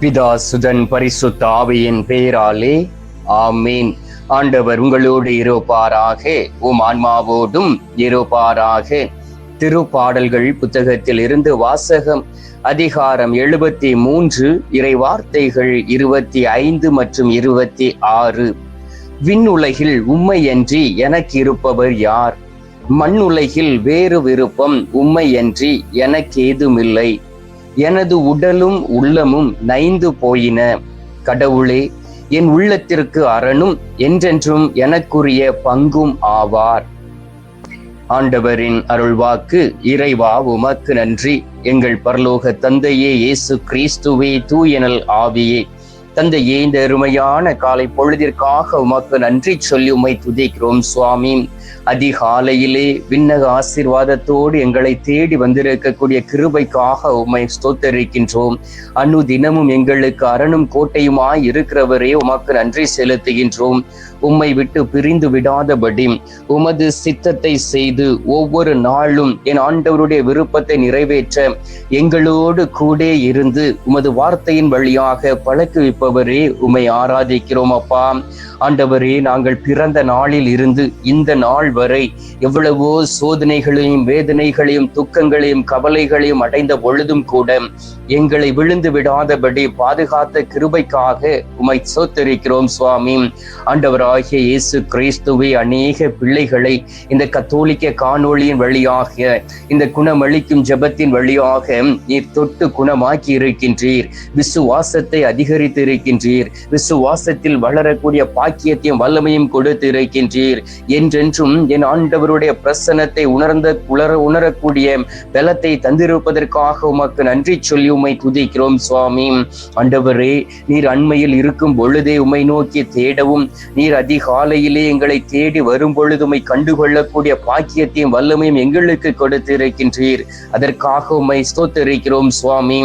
பிதா சுதன் பரிசுத்த ஆவியின் பெயராலே ஆமீன். ஆண்டவர் உங்களோடு இருப்பாராக உம் ஆன்மாவோடும் இருப்பாராக. திருப்பாடல்கள் புத்தகத்தில் இருந்து வாசகம் அதிகாரம் எழுபத்தி மூன்று இறை வார்த்தைகள் இருபத்தி ஐந்து மற்றும் இருபத்தி ஆறு. விண்ணுலகில் உம்மையன்றி எனக்கு இருப்பவர் யார் மண்ணுலகில் வேறு விருப்பம் உம்மையன்றி எனக்கு ஏதுமில்லை எனது உடலும் உள்ளமும் நைந்து போயின. கடவுளே என் உள்ளத்திற்கு அரணும் என்றென்றும் எனக்குரிய பங்கும் ஆவார். ஆண்டவரின் அருள்வாக்கு இறைவா உமக்கு நன்றி. எங்கள் பரலோக தந்தையே இயேசு கிறிஸ்துவே தூயனல் ஆவியே. தந்தையே இந்த அருமையான காலை பொழுதிற்காக உமக்கு நன்றி சொல்லி உமை துதிக்கிறோம் சுவாமி. அதிகாலையிலே விண்ணக ஆசீர்வாதத்தோடு எங்களை தேடி வந்திருக்கக்கூடிய கிருபைக்காக உம்மை ஸ்தோத்தரிக்கின்றோம். அனு தினமும் எங்களுக்கு அரணும் கோட்டையுமாய் இருக்கிறவரே உமக்கு நன்றி செலுத்துகின்றோம். உம்மை விட்டு பிரிந்து விடாதபடி உமது சித்தத்தை செய்து ஒவ்வொரு நாளும் என் ஆண்டவருடைய விருப்பத்தை நிறைவேற்ற எங்களோடு கூட இருந்து உமது வார்த்தையின் வழியாக பழக்குவிப்பவரே உம்மை ஆராதிக்கிறோம் அப்பா. ஆண்டவரே நாங்கள் பிறந்த நாளில் இருந்து இந்த நாள் வரை எவ்வளவோ சோதனைகளையும் வேதனைகளையும் துக்கங்களையும் கவலைகளையும் அடைந்த பொழுதும் கூட எங்களை விழுந்து விடாதபடி பாதுகாத்த கிருபைக்காக உமை சோத்தரிக்கிறோம் சுவாமி. ஆண்டவராகிய இயேசு கிறிஸ்துவை அநேக பிள்ளைகளை இந்த கத்தோலிக்க காணொளியின் வழியாக இந்த குணமளிக்கும் ஜபத்தின் வழியாக நீர் தொட்டு குணமாக்கி இருக்கின்றீர். விசுவாசத்தை அதிகரித்து இருக்கின்றீர். விசுவாசத்தில் வளரக்கூடிய பாக்கியத்தையும் வல்லமையும் கொடுத்து இருக்கின்றீர். என்றென்றும் என் ஆண்டவருடைய பிரசனத்தை உணர்ந்த உணர உணரக்கூடிய பலத்தை தந்திருப்பதற்காக உமக்கு நன்றி சொல்லி உமை துதிக்கிறோம் சுவாமி. ஆண்டவரே நீர் அண்மையில் இருக்கும் பொழுதே உமை நோக்கி தேடவும் நீர் அதிகாலையிலே எங்களை தேடி வரும் பொழுதுமை கண்டுகொள்ளக்கூடிய பாக்கியத்தையும் வல்லமையும் எங்களுக்கு கொடுத்து இருக்கின்றீர் அதற்காக உம்மை ஸ்தோத்தரிக்கிறோம் சுவாமி.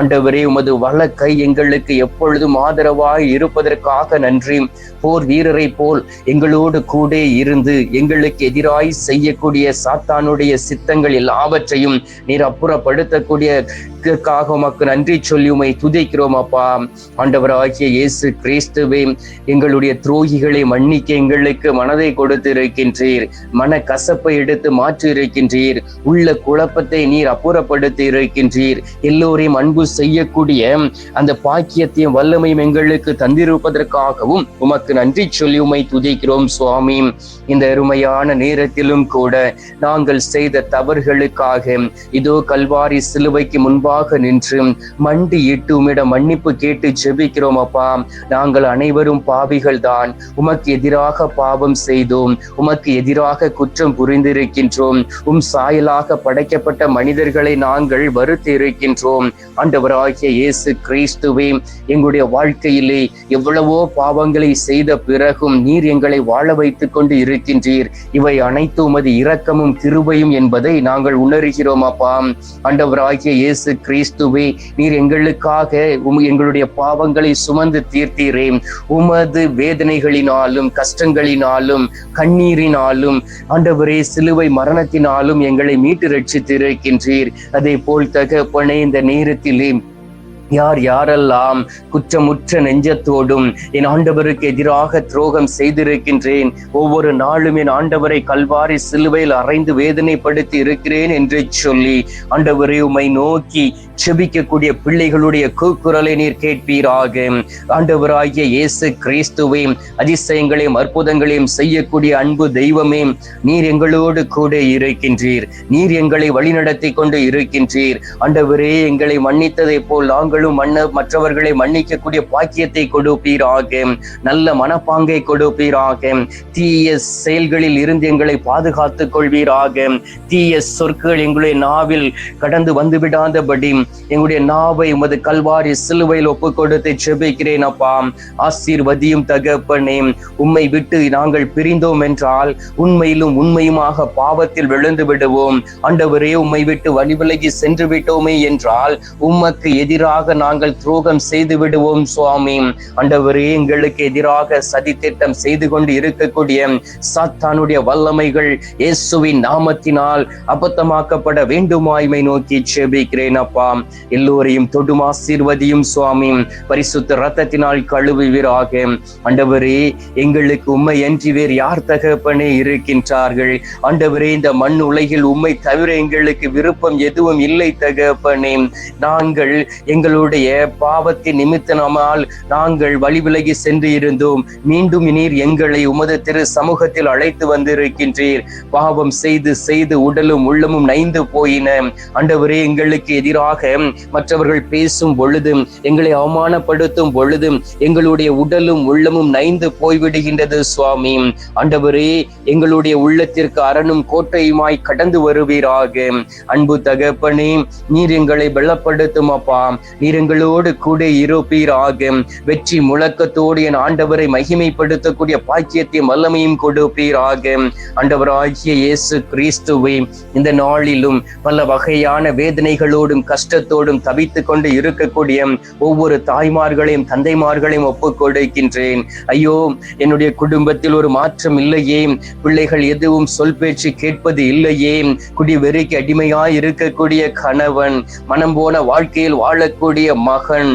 ஆண்டவரே உமது வழக்கை எங்களுக்கு எப்பொழுதும் ஆதரவாய் இருப்பதற்காக நன்றி. போர் வீரரை போல் எங்களோடு கூட இருந்து எங்களுக்கு எதிராய் செய்யக்கூடிய சாத்தானுடைய சித்தங்கள் எல்லாவற்றையும் நீர் அப்புறப்படுத்தக்கூடிய உமக்கு நன்றி சொல்லி உமை துதிக்கிறோம் அப்பா. ஆண்டவராகிய இயேசு கிறிஸ்துவே எங்களுடைய துரோகிகள் பாவங்களை மன்னிக்க எங்களுக்கு மனதை கொடுத்து இருக்கின்றீர் மன கசப்பை எடுத்து மாற்றி இருக்கின்றீர் உள்ள குழப்பத்தை நீர் அப்புறப்படுத்தி இருக்கின்றீர் எல்லோரையும் அன்பு செய்யக்கூடிய அந்த பாக்கியத்தையும் வல்லமையும் எங்களுக்கு தந்திருப்பதற்காகவும் உமக்கு நன்றி சொல்லி உமை துதிக்கிறோம் சுவாமி. இந்த அருமையான நேரத்திலும் கூட நாங்கள் செய்த தவறுகளுக்காக இதோ கல்வாரி சிலுவைக்கு முன்பாக நின்று மண்டி இட்டு உம்மிடம் மன்னிப்பு கேட்டு ஜெபிக்கிறோம் அப்பா. நாங்கள் அனைவரும் பாவிகள் தான் உமக்கு எதிராக பாவம் செய்தோம். உமக்கு எதிராக குற்றம் புரிந்திருக்கின்றோம். உம் சாயலாக படைக்கப்பட்ட மனிதர்களை நாங்கள் வருத்தி இருக்கின்றோம் ஆண்டவராகிய இயேசு கிறிஸ்துவே எங்களுடைய வாழ்க்கையிலே எவ்வளவோ பாவங்களை செய்த பிறகும் நீர் எங்களை வாழ வைத்துக் கொண்டு இருக்கின்றீர். இவை அனைத்து உமது இரக்கமும் கிருபையும் என்பதை நாங்கள் உணர்கிறோம் அப்பா. ஆண்டவராகிய இயேசு கிறிஸ்துவே நீர் எங்களுக்காக உம் எங்களுடைய பாவங்களை சுமந்து தீர்த்தீரே. உமது வேதனைகளின் வேதனைகளினாலும் கஷ்டங்களினாலும் கண்ணீரினாலும் ஆண்டவரே சிலுவை மரணத்தினாலும் எங்களை மீட்டு ரட்சித்திருக்கின்றீர். அதே போல் தகப்பனே இந்த நேரத்திலே யார் யாரெல்லாம் குற்றமுற்ற நெஞ்சத்தோடும் என் ஆண்டவருக்கு எதிராக துரோகம் செய்திருக்கின்றேன் ஒவ்வொரு நாளும் என் ஆண்டவரை கல்வாரி சிலுவையில் அறைந்து வேதனைப்படுத்தி இருக்கிறேன் என்று சொல்லி ஆண்டவரை உமை நோக்கி செபிக்கக்கூடிய பிள்ளைகளுடைய கூக்குரலை நீர் கேட்பீராக. ஆண்டவராகிய இயேசு கிறிஸ்துவே அதிசயங்களையும் அற்புதங்களையும் செய்யக்கூடிய அன்பு தெய்வமே நீர் எங்களோடு கூட இருக்கின்றீர். நீர் எங்களை வழிநடத்தி கொண்டு இருக்கின்றீர். ஆண்டவரே எங்களை மன்னித்ததை போல் நாங்கள் நாங்களும் மன்ன மற்றவர்களை மன்னிக்கக்கூடிய பாக்கியத்தை கொடுப்பீராக. நல்ல மனப்பாங்கை கொடுப்பீராக. தீய செயல்களில் இருந்து எங்களை பாதுகாத்துக் கொள்வீராக. தீய சொற்கள் எங்களுடைய நாவில் கடந்து வந்து விடாதபடி எங்களுடைய நாவை உமது கல்வாரி சிலுவையில் ஒப்பு கொடுத்து செபிக்கிறேன் அப்பா. ஆசீர்வதியும் தகப்பனே. உம்மை விட்டு நாங்கள் பிரிந்தோம் என்றால் உண்மையிலும் உண்மையுமாக பாவத்தில் விழுந்து விடுவோம். ஆண்டவரே உம்மை விட்டு வழிவிலகி சென்று விட்டோமே என்றால் உமக்கு எதிராக எதிராக நாங்கள் துரோகம் செய்து விடுவோம் சுவாமி. ஆண்டவரே எங்களுக்கு எதிராக சதி திட்டம் செய்து கொண்டு இருக்கக்கூடிய சாத்தானுடைய வல்லமைகள் இயேசுவின் நாமத்தினால் அபத்தமாக்கப்பட வேண்டுமாய்மை நோக்கி செபிக்கிறேன் அப்பா. எல்லோரையும் தொடும் ஆசீர்வதியும் சுவாமி. பரிசுத்த ரத்தத்தினால் கழுவுவீராக. ஆண்டவரே எங்களுக்கு உண்மை அன்றி வேறு யார் தகப்பனே இருக்கின்றார்கள்? ஆண்டவரே இந்த மண் உலகில் உண்மை தவிர எங்களுக்கு விருப்பம் எதுவும் இல்லை தகப்பனே. நாங்கள் எங்கள் எங்களுடைய பாவத்தின் நிமித்தனமால் நாங்கள் வழி விலகி சென்று இருந்தோம் மீண்டும் நீர் எங்களை உமது திரு சமூகத்தில் அழைத்து வந்திருக்கின்றீர். பாவம் செய்து செய்து உடலும் உள்ளமும் நைந்து போயின. அண்டவரே எங்களுக்கு எதிராக மற்றவர்கள் பேசும் பொழுதும் எங்களை அவமானப்படுத்தும் பொழுதும் எங்களுடைய உடலும் உள்ளமும் நைந்து போய்விடுகின்றது சுவாமி. அண்டவரே எங்களுடைய உள்ளத்திற்கு அரணும் கோட்டையுமாய் கடந்து வருவீராக. அன்பு தகப்பனே நீர் எங்களை பலப்படுத்தும் அப்பா. நீர் எங்களோடு கூட இருப்பீராக. வெற்றி முழக்கத்தோடு என் ஆண்டவரை மகிமைப்படுத்தக்கூடிய பாக்கியத்தையும் வல்லமையும் கொடுப்பீராக. ஆண்டவராகிய இயேசு கிறிஸ்துவை இந்த நாளிலும் பல வகையான வேதனைகளோடும் கஷ்டத்தோடும் தவித்துக் கொண்டு இருக்கக்கூடிய ஒவ்வொரு தாய்மார்களையும் தந்தைமார்களையும் ஒப்புக்கொடுக்கின்றேன் ஐயோ என்னுடைய குடும்பத்தில் ஒரு மாற்றம் இல்லையே. பிள்ளைகள் எதுவும் சொல் பேச்சு கேட்பது இல்லையே. குடி வெறிக்கு அடிமையாய் இருக்கக்கூடிய கணவன் மனம் போன வாழ்க்கையில் வாழக்கூடிய இருக்கக்கூடிய மகன்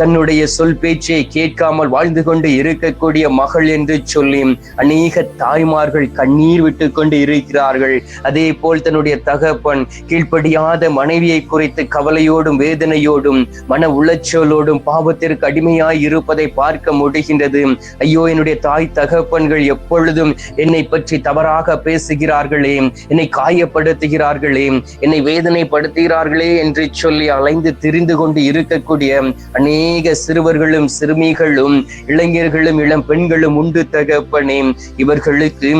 தன்னுடைய சொல் பேச்சை கேட்காமல் வாழ்ந்து கொண்டு இருக்கக்கூடிய மகள் என்று சொல்லி அநேக தாய்மார்கள் கண்ணீர் விட்டு கொண்டு இருக்கிறார்கள். அதே போல் தன்னுடைய தகப்பன் கீழ்ப்படியாத மனைவியை குறித்து கவலையோடும் வேதனையோடும் மன உளைச்சலோடும் பாவத்திற்கு அடிமையாய் இருப்பதை பார்க்க முடிகின்றது. ஐயோ என்னுடைய தாய் தகப்பன்கள் எப்பொழுதும் என்னை பற்றி தவறாக பேசுகிறார்களே என்னை காயப்படுத்துகிறார்களே என்னை வேதனைப்படுத்துகிறார்களே என்று சொல்லி அலைந்து திரிந்து கொண்டு இருக்கக்கூடிய அநேக சிறுவர்களும் சிறுமிகளும் இளைஞர்களும் இளம் பெண்களும் உண்டு தகப்பனே. இவர்களுக்கு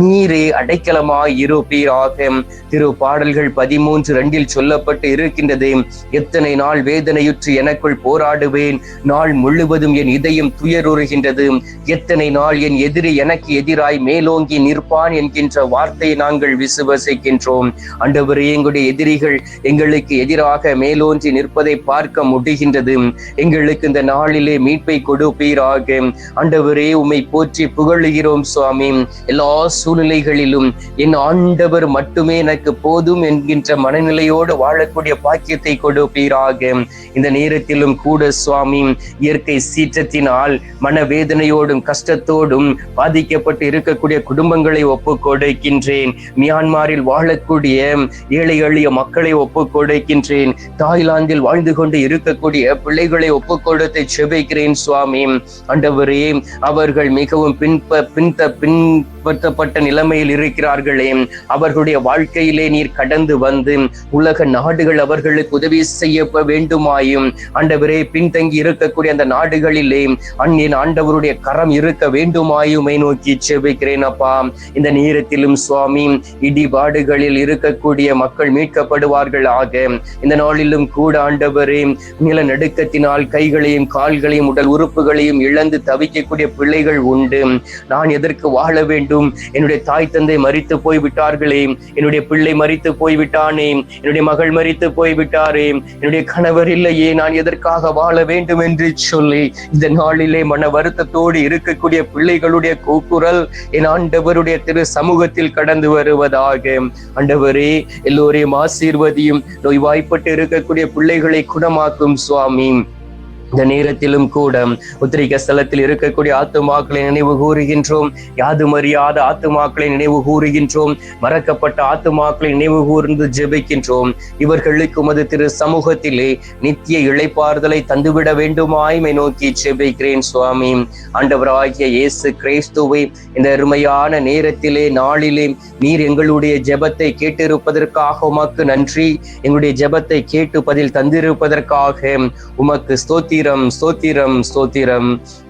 நீரே அடைக்கலமாய் இருப்பீராக. திரு பாடல்கள் பதிமூன்று ரெண்டில் சொல்லப்பட்டு இருக்கின்றது. எத்தனை நாள் வேதனையுற்று எனக்குள் போராடுவேன். நாள் முழுவதும் என் இதயம் துயருறுகின்றது. எத்தனை நாள் என் எதிரி எனக்கு எதிராய் மேலோங்கி நிற்பான் என்கின்ற வார்த்தையை நாங்கள் விசுவசிக்கின்றோம். அண்டவரே எங்களுடைய எதிரிகள் எங்களுக்கு எதிராக மேலோன்றி நிற்பதை பார்க்க முடிகின்றது எங்களுக்கு இந்த நாளிலே மீட்பை கொடுப்பீராக ஆண்டவரே உம்மை போற்றி புகழுகிறோம் சுவாமி. எல்லா சூழ்நிலைகளிலும் என் ஆண்டவர் மட்டுமே எனக்கு போதும் என்கின்ற மனநிலையோடு வாழக்கூடிய பாக்கியத்தை கொடுப்பீராக இந்த நேரத்திலும் கூட சுவாமி இயற்கை சீற்றத்தினால் மனவேதனையோடும் கஷ்டத்தோடும் பாதிக்கப்பட்டு இருக்கக்கூடிய குடும்பங்களை ஒப்பு கொடுக்கின்றேன். மியான்மாரில் வாழக்கூடிய ஏழை எளிய மக்களை ஒப்பு கொடுக்கின்றேன். தாய்லாந்தில் வாழ்ந்து கொண்டு இருக்கக்கூடிய பிள்ளைகளை ஒப்பு கொடுத்து செபிக்கிறேன் சுவாமி. ஆண்டவரே அவர்கள் மிகவும் பின்ப பின்த பின்பற்றப்பட்ட நிலைமையில் இருக்கிறார்களே. அவர்களுடைய வாழ்க்கையிலே நீர் கடந்து வந்து உலக நாடுகள் அவர்களுக்கு உதவி செய்ய வேண்டுமாயும். ஆண்டவரே பின்தங்கி இருக்கக்கூடிய அந்த நாடுகளிலே அந்நின் ஆண்டவருடைய கரம் இருக்க வேண்டுமாயுமை நோக்கி செபிக்கிறேன் அப்பா. இந்த நேரத்திலும் சுவாமி இடிபாடுகளில் இருக்கக்கூடிய மக்கள் மீட்கப்படுவார்கள் ஆக. இந்த நாளிலும் கூட ஆண்டவரே நிலநடுக்கத்தினால் கைகளையும் கால்களையும் உடல் உறுப்புகளையும் இழந்து தவிக்கக்கூடிய பிள்ளைகள் உண்டு. நான் எதற்கு வாழ வேண்டும் என்னுடைய தாய் தந்தை மறித்து போய்விட்டார்களே. என்னுடைய பிள்ளை மறித்து போய்விட்டானே. என்னுடைய மகள் மறித்து போய்விட்டாரே. என்னுடைய கணவர் இல்லையே நான் எதற்காக வாழ வேண்டும் என்று சொல்லி இந்த நாளிலே மன வருத்தத்தோடு இருக்கக்கூடிய பிள்ளைகளுடைய கூக்குரல் என் ஆண்டவருடைய திரு சமூகத்தில் கடந்து வருவதாக. ஆண்டவரே எல்லோரையும் ஆசீர்வதியும். நோய்வாய்ப்பட்டு இருக்கக்கூடிய பிள்ளைகளை குணமாக்கும் சுவாமி. இந்த நேரத்திலும் கூட உத்திரிக்க ஸ்தலத்தில் இருக்கக்கூடிய ஆத்துமாக்களை நினைவு கூறுகின்றோம். யாதும் அறியாத ஆத்துமாக்களை நினைவு கூறுகின்றோம். மறக்கப்பட்ட ஆத்துமாக்களை நினைவு கூர்ந்து ஜெபிக்கின்றோம். இவர்களுக்கு உமது திரு சமூகத்திலே நித்திய இழைப்பாறுதலை தந்துவிட வேண்டுமாய்மை நோக்கி ஜெபிக்கிறேன் சுவாமி. ஆண்டவராகிய இயேசு கிறிஸ்துவை இந்த அருமையான நேரத்திலே நாளிலே நீர் எங்களுடைய ஜெபத்தை கேட்டிருப்பதற்காக உமக்கு நன்றி. எங்களுடைய ஜெபத்தை கேட்டு பதில் தந்திருப்பதற்காக உமக்கு ஸ்தோத்திரம் ஸ்தோத்திரம் ஸ்தோத்திரம்.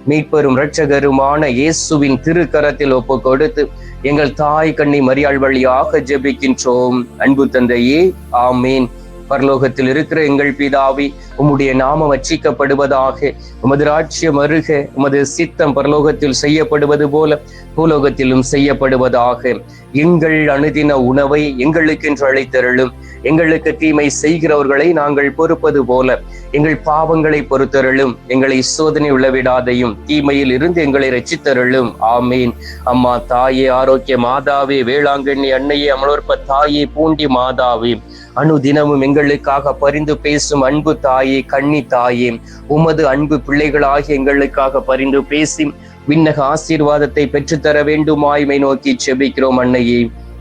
மீட்பெரும் இரட்சகருமான இயேசுவின் திருக்கரத்தில் ஒப்பு கொடுத்து எங்கள் தாய் கண்ணி மரியாள் வழியாக ஜெபிக்கின்றோம். அன்பு தந்தையே ஆமீன். பரலோகத்தில் இருக்கிற எங்கள் பிதாவி உம்முடைய நாமம் அச்சிக்கப்படுவதாக உமது ராட்சியம் அருக உமது சித்தம் பரலோகத்தில் செய்யப்படுவது போல பூலோகத்திலும் செய்யப்படுவதாக. எங்கள் அணுதின உணவை எங்களுக்கென்று அழைத்தருளும். எங்களுக்கு தீமை செய்கிறவர்களை நாங்கள் பொறுப்பது போல. எங்கள் பாவங்களை பொறுத்தருளும். எங்களை சோதனை உள்ளவிடாதையும். தீமையில் இருந்து எங்களை ரச்சித்தருளும் ஆமீன். அம்மா தாயே ஆரோக்கிய மாதாவே வேளாங்கண்ணி அன்னையே அமலோற்ப தாயே பூண்டி மாதாவே. அனுதினமும் எங்களுக்காக பரிந்து பேசும் அன்பு தாயே கண்ணி தாயே. உமது அன்பு பிள்ளைகளாகி எங்களுக்காக பரிந்து பேசி விண்ணக ஆசீர்வாதத்தை பெற்றுத்தர வேண்டுமாய்மை நோக்கி செபிக்கிறோம் அன்னையே.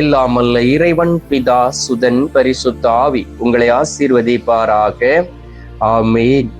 இல்லாமல்ல இறைவன் பிதா சுதன் பரிசுத்த ஆவி. உங்களை ஆசீர்வதிப்பாராக. ஆமேன்.